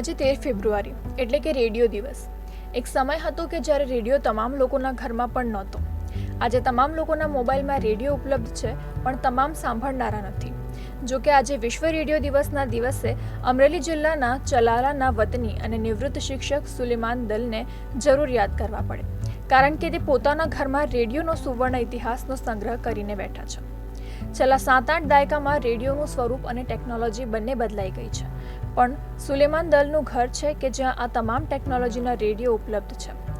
આજે તેર ફેબ્રુઆરી, એટલે કે રેડિયો દિવસ. એક સમય હતો કે જ્યારે રેડિયો તમામ લોકોના ઘરમાં પણ નહોતો. આજે તમામ લોકોના મોબાઈલમાં રેડિયો ઉપલબ્ધ છે, પણ તમામ સાંભળનારા નથી. જો કે આજે વિશ્વ રેડિયો દિવસના દિવસે અમરેલી જિલ્લાના ચલાલાના વતની અને નિવૃત્ત શિક્ષક સુલેમાન દલને જરૂર યાદ કરવા પડે. કારણ કે તે પોતાના ઘરમાં રેડિયોનો સુવર્ણ ઇતિહાસનો સંગ્રહ કરીને બેઠા છે. છેલ્લા સાત આઠ દાયકામાં રેડિયોનું સ્વરૂપ અને ટેકનોલોજી બંને બદલાઈ ગઈ છે. પણ સુલેમાન દલનું ઘર છે કે જ્યાં આ તમામ ટેકનોલોજીના રેડિયો ઉપલબ્ધ છે.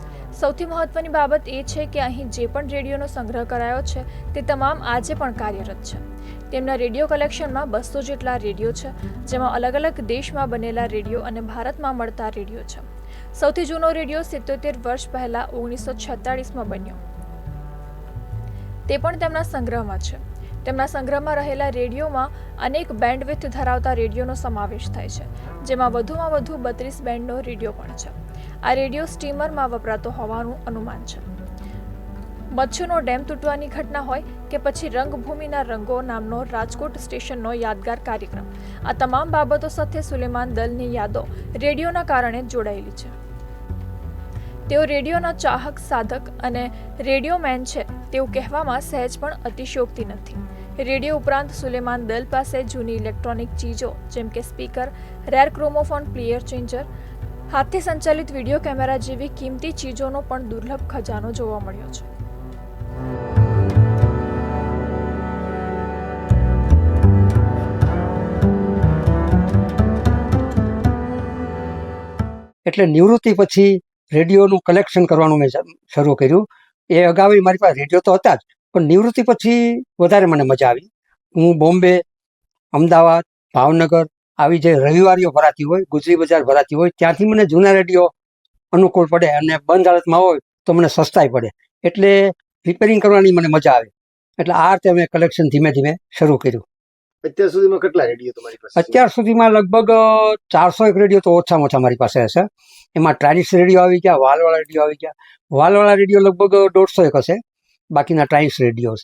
સૌથી મહત્વની બાબત એ છે કે અહીં જે પણ રેડિયોનો સંગ્રહ કરાયો છે તે તમામ આજે પણ કાર્યરત છે. તેમના રેડિયો કલેક્શનમાં બસો જેટલા રેડિયો છે, જેમાં અલગ અલગ દેશમાં બનેલા રેડિયો અને ભારતમાં મળતા રેડિયો છે. સૌથી જૂનો રેડિયો સિત્તોતેર વર્ષ પહેલાં ઓગણીસો છેતાળીસમાં બન્યો. તે પણ તેમના સંગ્રહમાં છે. તેમના સંગ્રહમાં રહેલા રેડિયોમાં અનેક બેન્ડવિથ ધરાવતા રેડિયોનો સમાવેશ થાય છે, જેમાં વધુમાં વધુ બત્રીસ બેન્ડનો રેડિયો પણ છે. આ રેડિયો સ્ટીમરમાં વપરાતો હોવાનું અનુમાન છે. મચ્છુનો ડેમ તૂટવાની ઘટના હોય કે પછી રંગભૂમિના રંગો નામનો રાજકોટ સ્ટેશનનો યાદગાર કાર્યક્રમ. આ તમામ બાબતો સાથે સુલેમાન દલની યાદો રેડિયોના કારણે જોડાયેલી છે. તેઓ રેડિયોના ચાહક, સાધક અને રેડિયો મેન છે તેવું કહેવામાં સહેજ પણ અતિશયોક્તિ નથી. રેડિયો ઉપરાંત સુલેમાન દલ પાસે જૂની ઇલેક્ટ્રોનિક ચીજો જેમ કે સ્પીકર, રેર ક્રોમોફોન પ્લેયર ચેન્જર, હાથથી સંચાલિત વીડિયો કેમેરા જેવી કિંમતી ચીજોનો પણ દુર્લભ ખજાનો જોવા મળ્યો છે. એટલે નિવૃત્તિ પછી રેડિયોનું કલેક્શન કરવાનું મેં શરૂ કર્યું. એ અગાઉ મારી પાસે રેડિયો તો હતા જ, પણ નિવૃત્તિ પછી વધારે મને મજા આવી. હું બોમ્બે, અમદાવાદ, ભાવનગર આવી જે રવિવારીઓ ભરાતી હોય, ગુજરી બજાર ભરાતી હોય, ત્યાંથી મને જૂના રેડિયો અનુકૂળ પડે અને બંધ હાલતમાં હોય તો મને સસ્તાઈ પડે. એટલે રિપેરિંગ કરવાની મને મજા આવે. એટલે આ રીતે મેં કલેક્શન ધીમે ધીમે શરૂ કર્યું. અત્યાર સુધીમાં કેટલા રેડિયો તમારી પાસે અત્યાર સુધીમાં લગભગ ચારસો એક રેડિયો તો ઓછામાં ઓછા મારી પાસે હશે. એમાં ટ્રાન્સ રેડિયો આવી ગયા, વાલવાળા રેડિયો આવી ગયા. વાલવાળા રેડિયો લગભગ દોઢસો એક હશે. બાકીના ટ્રાન્સ રેડિયો